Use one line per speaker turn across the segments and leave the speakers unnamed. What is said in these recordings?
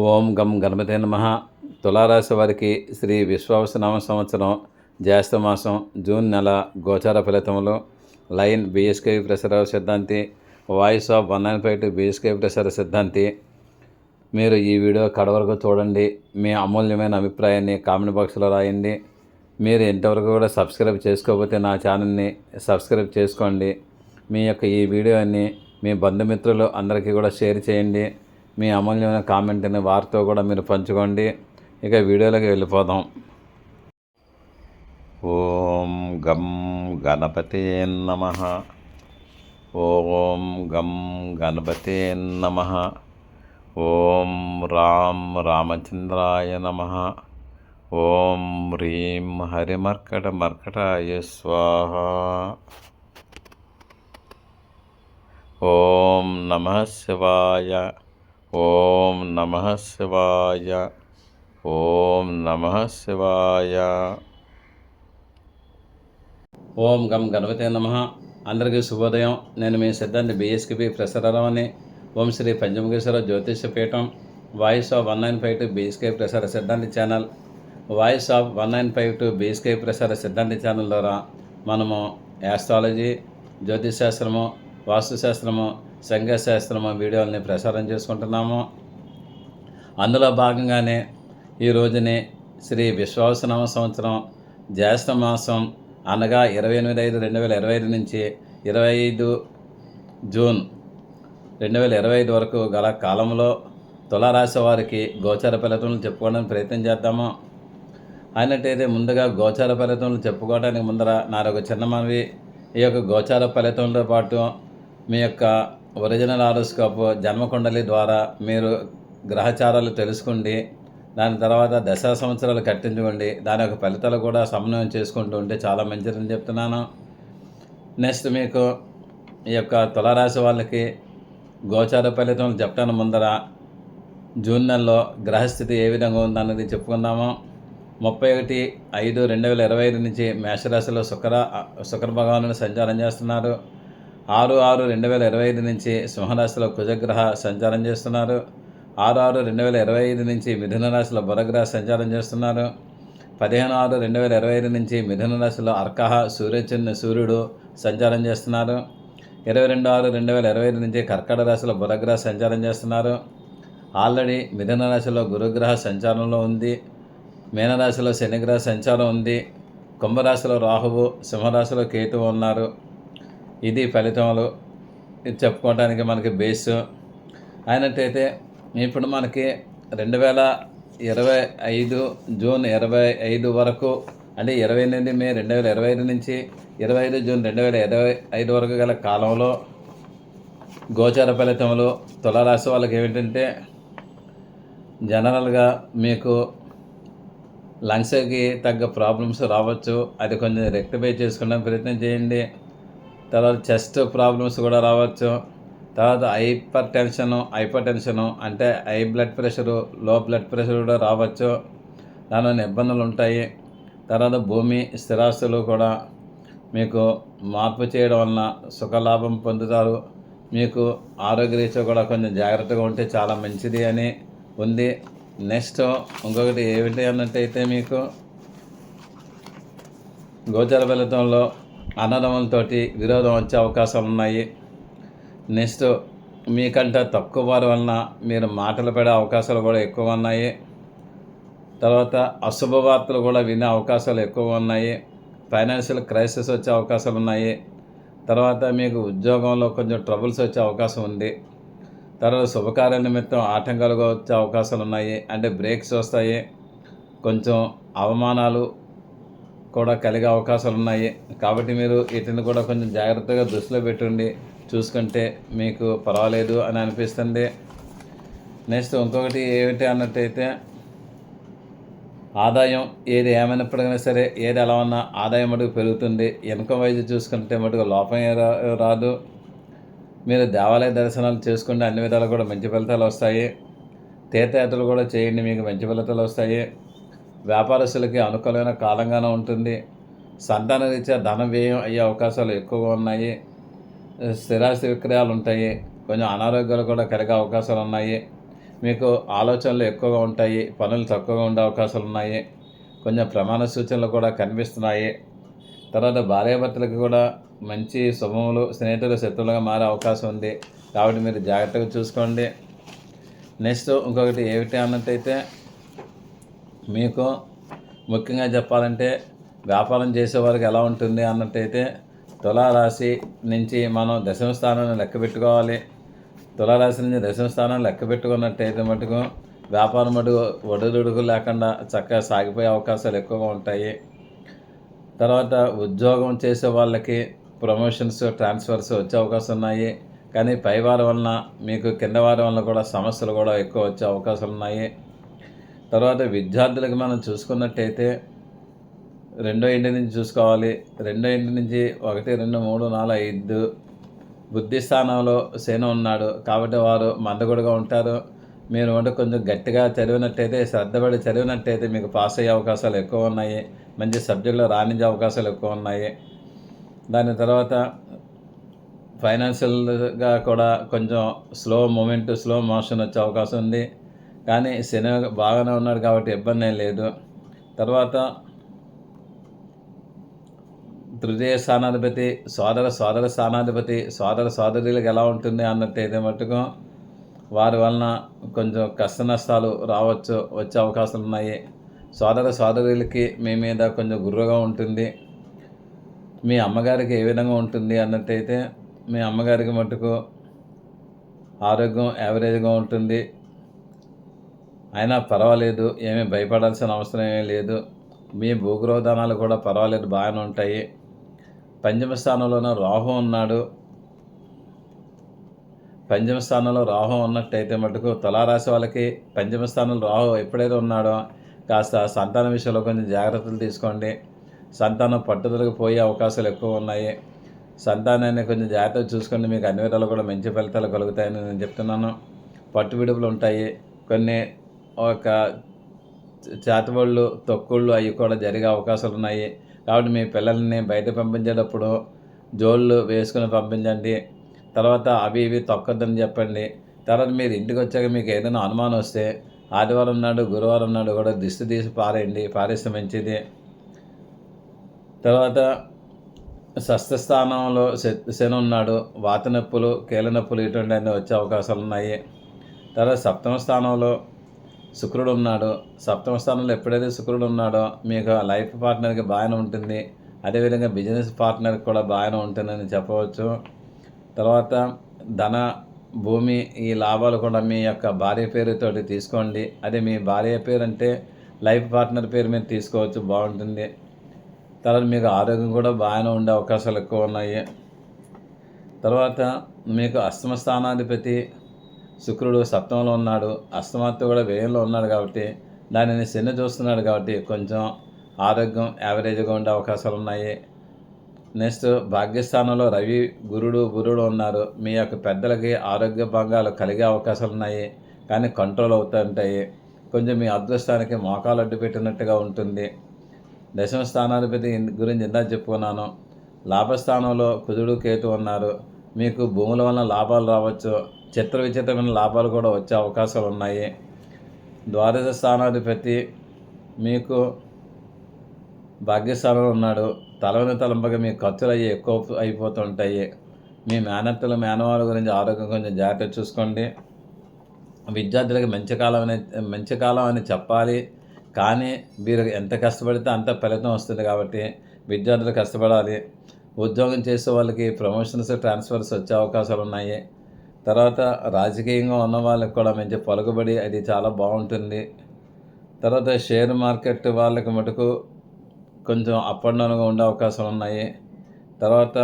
ఓం గం గణపతి నమ. తులారాశి వారికి శ్రీ విశ్వావసనామ సంవత్సరం జ్యేష్ఠమాసం జూన్ నెల గోచార ఫలితములు line BSK Prasara Siddhanti voice of one nine five two BSK Prasara Siddhanti. మీరు ఈ వీడియో కడవరకు చూడండి మీ అమూల్యమైన అభిప్రాయాన్ని కామెంట్ బాక్స్లో రాయండి. మీరు ఇంతవరకు కూడా సబ్స్క్రైబ్ చేసుకోకపోతే నా ఛానల్ని సబ్స్క్రైబ్ చేసుకోండి. మీ యొక్క ఈ వీడియోని మీ బంధుమిత్రులు అందరికీ కూడా షేర్ చేయండి. మీ అమూల్యమైన కామెంట్ని వారితో కూడా మీరు పంచుకోండి. ఇక వీడియోలోకి వెళ్ళిపోదాం. ఓం గం గణపతే నమ. ఓం గం గణపతే నమ. ఓం రామ్ రామచంద్రాయ నమ. ఓం హ్రీం హరిమర్కట మర్కటాయ స్వాహ. ఓం నమ శివాయ. ఓం నమ శివాయ. ఓం నమ శివాయ. ఓం గం గణపతే నమ. అందరికీ శుభోదయం. నేను మీ సిద్ధాంతి బిఎస్కిపి ప్రసారరావు అని ఓం Shri Panchamukheshwara Jyotisha Peetham voice of one nine five two BSK Prasara Siddhanti channel voice of one nine five two BSK Prasara Siddhanti channel ద్వారా మనము యాస్ట్రాలజీ జ్యోతిశాస్త్రము వాస్తుశాస్త్రము సంఘశాస్త్రము వీడియోలని ప్రసారం చేసుకుంటున్నాము. అందులో భాగంగానే ఈ రోజుని శ్రీ విశ్వాసనామ సంవత్సరం జ్యేష్ఠ మాసం అనగా ఇరవై ఎనిమిది ఐదు రెండు వేల ఇరవై ఐదు నుంచి ఇరవై ఐదు జూన్ రెండు వేల ఇరవై ఐదు వరకు గల కాలంలో తులారాశి వారికి గోచార ఫలితములు చెప్పుకోవడానికి ప్రయత్నం చేద్దాము. అయినట్టయితే ముందుగా గోచార ఫలితములు చెప్పుకోవడానికి ముందర నారొక చిన్న మనవి. ఈ యొక్క గోచార ఫలితంతో పాటు మీ యొక్క ఒరిజినల్ ఆరోస్కోప్ జన్మకుండలి ద్వారా మీరు గ్రహచారాలు తెలుసుకోండి దాని తర్వాత దశా సంవత్సరాలు కట్టించుకోండి దాని యొక్క ఫలితాలు కూడా సమన్వయం చేసుకుంటూ ఉంటే చాలా మంచిదని చెప్తున్నాను. నెక్స్ట్ మీకు ఈ యొక్క తులారాశి వాళ్ళకి గోచార ఫలితం చెప్పడానికి ముందర. జూన్ నెలలో గ్రహస్థితి ఏ విధంగా ఉందన్నది చెప్పుకుందాము. ముప్పై ఒకటి ఐదు రెండు వేల ఇరవై ఐదు నుంచి మేషరాశిలో శుక్ర శుక్ర భగవానుని సంచారం చేస్తున్నారు. ఆరు ఆరు రెండు వేల ఇరవై ఐదు నుంచి సింహరాశిలో కుజగ్రహ సంచారం చేస్తున్నారు. ఆరు ఆరు రెండు వేల ఇరవై ఐదు నుంచి మిథున రాశిలో బుధగ్రహ సంచారం చేస్తున్నారు. పదిహేను ఆరు రెండు వేల ఇరవై ఐదు నుంచి మిథున రాశిలో అర్కహ సూర్యచంద్ర సూర్యుడు సంచారం చేస్తున్నారు. ఇరవై రెండు ఆరు రెండు వేల ఇరవై ఐదు నుంచి కర్కట రాశిలో బుధగ్రహ సంచారం చేస్తున్నారు. ఆల్రెడీ మిథున రాశిలో గురుగ్రహ సంచారంలో ఉంది. మీనరాశిలో శనిగ్రహ సంచారం ఉంది. కుంభరాశిలో రాహువు సింహరాశిలో కేతువు ఉన్నారు. ఇది ఫలితములు ఇది చెప్పుకోవడానికి మనకి బేస్ అయినట్టయితే ఇప్పుడు మనకి రెండు వేల ఇరవై ఐదు జూన్ ఇరవై ఐదు వరకు అంటే ఇరవై ఎనిమిది మే రెండు వేల ఇరవై ఐదు నుంచి ఇరవై ఐదు జూన్ రెండు వేల ఇరవై ఐదు వరకు గల కాలంలో గోచార ఫలితములు తులారాశి వాళ్ళకి ఏమిటంటే జనరల్గా మీకు లంగ్స్కి తగ్గ ప్రాబ్లమ్స్ రావచ్చు. అది కొంచెం రెక్టిఫై చేసుకోవడానికి ప్రయత్నం చేయండి. తర్వాత చెస్ట్ ప్రాబ్లమ్స్ కూడా రావచ్చు. తర్వాత హైపర్ టెన్షను హైపర్ టెన్షను అంటే high blood pressure low blood pressure కూడా రావచ్చు. దానివల్ల ఇబ్బందులు ఉంటాయి. తర్వాత భూమి స్థిరాస్తులు కూడా మీకు మార్పు చేయడం వలన సుఖలాభం పొందుతారు. మీకు ఆరోగ్యరీత్యా కూడా కొంచెం జాగ్రత్తగా ఉంటే చాలా మంచిది అని ఉంది. నెక్స్ట్ ఇంకొకటి ఏమిటి అన్నట్టయితే మీకు గోచర ఫలితంలో అన్నదమ్ములతో విరోధం వచ్చే అవకాశాలు ఉన్నాయి. నెక్స్ట్ మీకంటే తక్కువ వారి వలన మీరు మాటలు పడే అవకాశాలు కూడా ఎక్కువ ఉన్నాయి. తర్వాత అశుభ వార్తలు కూడా వినే అవకాశాలు ఎక్కువ ఉన్నాయి. ఫైనాన్షియల్ క్రైసిస్ వచ్చే అవకాశాలు ఉన్నాయి. తర్వాత మీకు ఉద్యోగంలో కొంచెం ట్రబుల్స్ వచ్చే అవకాశం ఉంది. తర్వాత శుభకార్య నిమిత్తం ఆటంకాలుగా వచ్చే అవకాశాలు ఉన్నాయి. అంటే బ్రేక్స్ వస్తాయి. కొంచెం అవమానాలు కూడా కలిగే అవకాశాలు ఉన్నాయి. కాబట్టి మీరు వీటిని కూడా కొంచెం జాగ్రత్తగా దృష్టిలో పెట్టుండి చూసుకుంటే మీకు పర్వాలేదు అని అనిపిస్తుంది. నెక్స్ట్ ఇంకొకటి ఏమిటి అన్నట్టయితే ఆదాయం ఏది ఏమైనప్పటికైనా సరే ఏది ఎలా ఉన్నా ఆదాయం మటుకు పెరుగుతుంది. ఇన్కమ్ వైజ్ చూసుకుంటే మటుకు లోపం రా- రాదు. మీరు దేవాలయ దర్శనాలు చేసుకుంటే అన్ని విధాలు కూడా మంచి ఫలితాలు వస్తాయి. తీర్థయాత్రలు కూడా చేయండి మీకు మంచి ఫలితాలు వస్తాయి. వ్యాపారస్తులకి అనుకూలమైన కాలంగానే ఉంటుంది. సంతాన రీత్యా ధన వ్యయం అయ్యే అవకాశాలు ఎక్కువగా ఉన్నాయి. స్థిరాస్తి విక్రయాలు ఉంటాయి. కొంచెం అనారోగ్యాలు కూడా కలిగే అవకాశాలు ఉన్నాయి. మీకు ఆలోచనలు ఎక్కువగా ఉంటాయి. పనులు తక్కువగా ఉండే అవకాశాలు ఉన్నాయి. కొంచెం ప్రమాణ సూచనలు కూడా కనిపిస్తున్నాయి. తర్వాత భార్యాభర్తలకు కూడా మంచి శుభములు స్నేహితులు శత్రువులుగా మారే అవకాశం ఉంది. కాబట్టి మీరు జాగ్రత్తగా చూసుకోండి. నెక్స్ట్ ఇంకొకటి ఏమిటి అన్నట్టయితే మీకు ముఖ్యంగా చెప్పాలంటే వ్యాపారం చేసేవారికి ఎలా ఉంటుంది అన్నట్టయితే తులారాశి నుంచి మనం దశమ స్థానాన్ని లెక్క పెట్టుకోవాలి. తులారాశి నుంచి దశమ స్థానాన్ని లెక్క పెట్టుకున్నట్టయితే మటుకు వ్యాపారం మటుకు ఒడిదుడుకు లేకుండా చక్కగా సాగిపోయే అవకాశాలు ఎక్కువగా ఉంటాయి. తర్వాత ఉద్యోగం చేసే వాళ్ళకి ప్రమోషన్స్ ట్రాన్స్ఫర్స్ వచ్చే అవకాశం ఉన్నాయి. కానీ పైవారి వలన మీకు కింద వారి వలన కూడా సమస్యలు కూడా ఎక్కువ వచ్చే అవకాశాలు ఉన్నాయి. తర్వాత విద్యార్థులకు మనం చూసుకున్నట్టయితే రెండో ఇంటి నుంచి చూసుకోవాలి. రెండో ఇంటి నుంచి ఒకటి రెండు మూడు నాలుగు ఐదు బుద్ధి స్థానంలో సేన ఉన్నాడు. కాబట్టి వారు మందగుడుగా ఉంటారు. మీరు వంట కొంచెం గట్టిగా చదివినట్టయితే శ్రద్ధపడి చదివినట్టయితే మీకు పాస్ అయ్యే అవకాశాలు ఎక్కువ ఉన్నాయి. మంచి సబ్జెక్టులో రాణించే అవకాశాలు ఎక్కువ ఉన్నాయి. దాని తర్వాత ఫైనాన్షియల్గా కూడా కొంచెం స్లో మూమెంట్ స్లో మోషన్ వచ్చే అవకాశం ఉంది. కానీ శని బాగానే ఉన్నాడు కాబట్టి ఇబ్బంది ఏం లేదు. తర్వాత తృతీయ స్థానాధిపతి సోదర సోదర స్థానాధిపతి సోదర సోదరులకు ఎలా ఉంటుంది అన్నట్టయితే మటుకు వారి వలన కొంచెం కష్ట నష్టాలు రావచ్చు వచ్చే అవకాశాలు ఉన్నాయి. సోదర సోదరులకి మీ మీద కొంచెం గుర్రుగా ఉంటుంది. మీ అమ్మగారికి ఏ విధంగా ఉంటుంది అన్నట్టయితే మీ అమ్మగారికి మటుకు ఆరోగ్యం యావరేజ్గా ఉంటుంది. అయినా పర్వాలేదు ఏమీ భయపడాల్సిన అవసరం ఏమీ లేదు. మీ భూగ్రోధానాలు కూడా పర్వాలేదు బాగానే ఉంటాయి. పంచమ స్థానంలోనే రాహు ఉన్నాడు. పంచమ స్థానంలో రాహు ఉన్నట్టయితే మటుకు తులారాశి వాళ్ళకి పంచమ స్థానంలో రాహు ఎప్పుడైతే ఉన్నాడో కాస్త సంతాన విషయంలో కొంచెం జాగ్రత్తలు తీసుకోండి. సంతానం పట్టుదలకు పోయే అవకాశాలు ఎక్కువ ఉన్నాయి. సంతానాన్ని కొంచెం జాగ్రత్తగా చూసుకోండి. మీకు అన్ని విధాలు కూడా మంచి ఫలితాలు కలుగుతాయని నేను చెప్తున్నాను. పట్టు విడుపులు ఉంటాయి. కొన్ని ఒక చేతబళ్ళు తొక్కుళ్ళు అవి కూడా జరిగే అవకాశాలు ఉన్నాయి. కాబట్టి మీ పిల్లల్ని బయట పంపించేటప్పుడు జోళ్ళు వేసుకుని పంపించండి. తర్వాత అవి ఇవి తొక్కద్దని చెప్పండి. తర్వాత మీరు ఇంటికి వచ్చాక మీకు ఏదైనా అనుమానం వస్తే ఆదివారం నాడు గురువారం నాడు కూడా దిష్టి తీసి పారేయండి. పారేస్తే మంచిది. తర్వాత స్థానంలో శని ఉన్నాడు. వాత నొప్పులు కీళ్ళ నొప్పులు ఇటువంటి అన్నీ వచ్చే అవకాశాలు ఉన్నాయి. తర్వాత సప్తమ స్థానంలో శుక్రుడు ఉన్నాడు సప్తమ స్థానంలో ఎప్పుడైతే శుక్రుడు ఉన్నాడో మీకు లైఫ్ పార్ట్నర్కి బాగానే ఉంటుంది. అదేవిధంగా బిజినెస్ పార్ట్నర్కి కూడా బాగానే ఉంటుందని చెప్పవచ్చు. తర్వాత ధన భూమి ఈ లాభాలు కూడా మీ యొక్క భార్య పేరుతోటి తీసుకోండి. అదే మీ భార్య పేరు అంటే లైఫ్ పార్ట్నర్ పేరు మీద తీసుకోవచ్చు బాగుంటుంది. తర్వాత మీకు ఆరోగ్యం కూడా బాగానే ఉండే అవకాశాలు ఎక్కువ ఉన్నాయి. తర్వాత మీకు అష్టమ స్థానాధిపతి శుక్రుడు సప్తమంలో ఉన్నాడు అస్తమాత్తు కూడా వ్యయంలో ఉన్నాడు కాబట్టి దానిని శని చూస్తున్నాడు కాబట్టి కొంచెం ఆరోగ్యం యావరేజ్గా ఉండే అవకాశాలు ఉన్నాయి. నెక్స్ట్ భాగ్యస్థానంలో రవి గురుడు గురుడు ఉన్నారు. మీ యొక్క పెద్దలకి ఆరోగ్య భంగాలు కలిగే అవకాశాలు ఉన్నాయి. కానీ కంట్రోల్ అవుతూ ఉంటాయి. కొంచెం మీ అదృష్టానికి మోకాలు అడ్డు పెట్టినట్టుగా ఉంటుంది. దశమ స్థానాధిపతి గురించి ఇందా చెప్పుకున్నాను. లాభస్థానంలో కుజుడు కేతు ఉన్నారు. మీకు భూముల వలన లాభాలు రావచ్చు. చిత్ర విచిత్రమైన లాభాలు కూడా వచ్చే అవకాశాలు ఉన్నాయి. ద్వాదశ స్థానాధిపతి మీకు భాగ్యస్థానంలో ఉన్నాడు. తలవని తలంపగా మీ ఖర్చులు అయ్యి ఎక్కువ అయిపోతుంటాయి. మీ మేనత్తలు మేనవాళ్ళ గురించి ఆరోగ్యం కొంచెం జాగ్రత్త చూసుకోండి. విద్యార్థులకు మంచి కాలం అనే మంచి కాలం అని చెప్పాలి. కానీ మీరు ఎంత కష్టపడితే అంత ఫలితం వస్తుంది కాబట్టి విద్యార్థులు కష్టపడాలి. ఉద్యోగం చేసే వాళ్ళకి ప్రమోషన్స్ ట్రాన్స్ఫర్స్ వచ్చే అవకాశాలు ఉన్నాయి. తర్వాత రాజకీయంగా ఉన్న వాళ్ళకి కూడా మంచి పలుకుబడి అది చాలా బాగుంటుంది. తర్వాత షేర్ మార్కెట్ వాళ్ళకి మటుకు కొంచెం అప్ అండ్ డౌన్గా ఉండే అవకాశాలు ఉన్నాయి. తర్వాత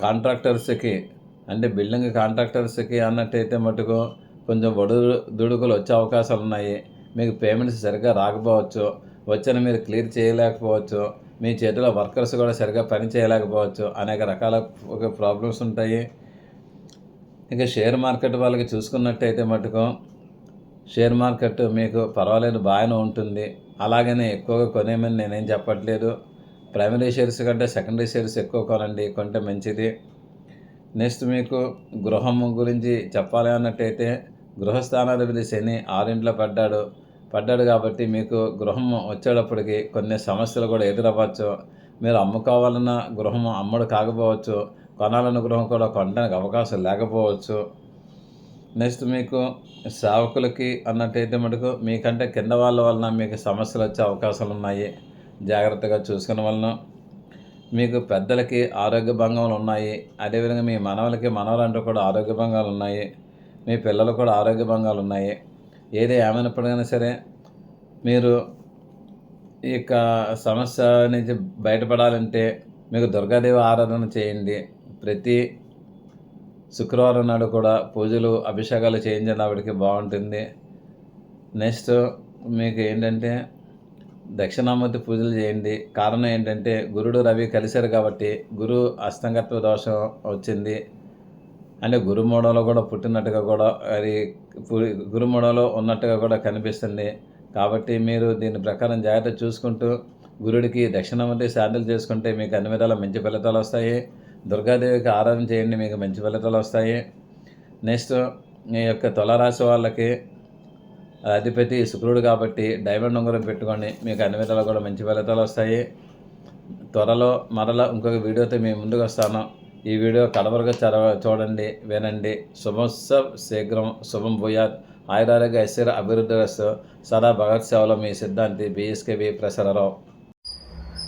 కాంట్రాక్టర్స్కి అంటే బిల్డింగ్ కాంట్రాక్టర్స్కి అన్నట్టయితే మటుకు కొంచెం ఒడు దుడుకులు వచ్చే అవకాశాలు ఉన్నాయి. మీకు పేమెంట్స్ సరిగ్గా రాకపోవచ్చు. వచ్చిన మీరు క్లియర్ చేయలేకపోవచ్చు. మీ చేతిలో వర్కర్స్ కూడా సరిగ్గా పని చేయలేకపోవచ్చు. అనేక రకాల ప్రాబ్లమ్స్ ఉంటాయి. ఇంకా షేర్ మార్కెట్ వాళ్ళకి చూసుకున్నట్టయితే మటుకు షేర్ మార్కెట్ మీకు పర్వాలేదు బాగానే ఉంటుంది. అలాగనే ఎక్కువగా కొనేమని నేనేం చెప్పట్లేదు. ప్రైమరీ షేర్స్ కంటే సెకండరీ షేర్స్ ఎక్కువ కొనండి కొంటే మంచిది. నెక్స్ట్ మీకు గృహం గురించి చెప్పాలి అన్నట్టయితే గృహస్థానాధిపతి శని ఆరింట్లో పడ్డాడు. పడ్డాడు కాబట్టి మీకు గృహం వచ్చేటప్పటికి కొన్ని సమస్యలు కూడా ఎదురవ్వచ్చు. మీరు అమ్ముకోవాలన్న గృహం అమ్ముడు కాకపోవచ్చు. కొనాలన్న గృహం కూడా కొనడానికి అవకాశం లేకపోవచ్చు. నెక్స్ట్ మీకు సేవకులకి అన్నట్టయితే మటుకు మీకంటే కింద వాళ్ళ వలన మీకు సమస్యలు వచ్చే అవకాశాలు ఉన్నాయి. జాగ్రత్తగా చూసుకునే వలన మీకు పెద్దలకి ఆరోగ్య భంగములు ఉన్నాయి. అదేవిధంగా మీ మనవలకి మనవలంటూ కూడా ఆరోగ్య భంగాలు ఉన్నాయి. మీ పిల్లలు కూడా ఆరోగ్య భంగాలు ఉన్నాయి. ఏది ఏమైనప్పటికైనా సరే మీరు ఈ యొక్క సమస్య నుంచి బయటపడాలంటే మీకు దుర్గాదేవి ఆరాధన చేయండి. ప్రతి శుక్రవారం నాడు కూడా పూజలు అభిషేకాలు చేయించండి. ఆవిడకి బాగుంటుంది. నెక్స్ట్ మీకు ఏంటంటే దక్షిణామూర్తి పూజలు చేయండి. కారణం ఏంటంటే గురుడు రవి కలిశారు కాబట్టి గురు అస్తంగత్వ దోషం వచ్చింది. అంటే గురుమూడంలో కూడా పుట్టినట్టుగా కూడా అది గురుమూడలో గురుమూడంలో ఉన్నట్టుగా కూడా కనిపిస్తుంది. కాబట్టి మీరు దీని ప్రకారం జాగ్రత్త చూసుకుంటూ గురుడికి దక్షిణామూర్తి శాంతులు చేసుకుంటే మీకు అన్ని విధాల మంచి ఫలితాలు వస్తాయి. దుర్గాదేవికి ఆరాధన చేయండి మీకు మంచి ఫలితాలు వస్తాయి. నెక్స్ట్ మీ యొక్క తులరాశి వాళ్ళకి అధిపతి శుక్రుడు కాబట్టి డైమండ్ ఉంగరం పెట్టుకోండి మీకు అన్ని విధాలు కూడా మంచి ఫలితాలు వస్తాయి. త్వరలో మరలా ఇంకొక వీడియోతో మేము ముందుకు వస్తాను. ఈ వీడియో కడవరకు చదవ చూడండి వినండి. శుభస్స శీఘ్రం శుభం భూయాత్. ఆయురారోగ్య ఐశ్వర్య అభివృద్ధి సదా భగత్ సేవలో మీ సిద్ధాంతి బిఎస్కేబి ప్రసరరావు.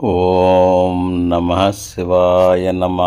ఓం నమ శివాయ నమ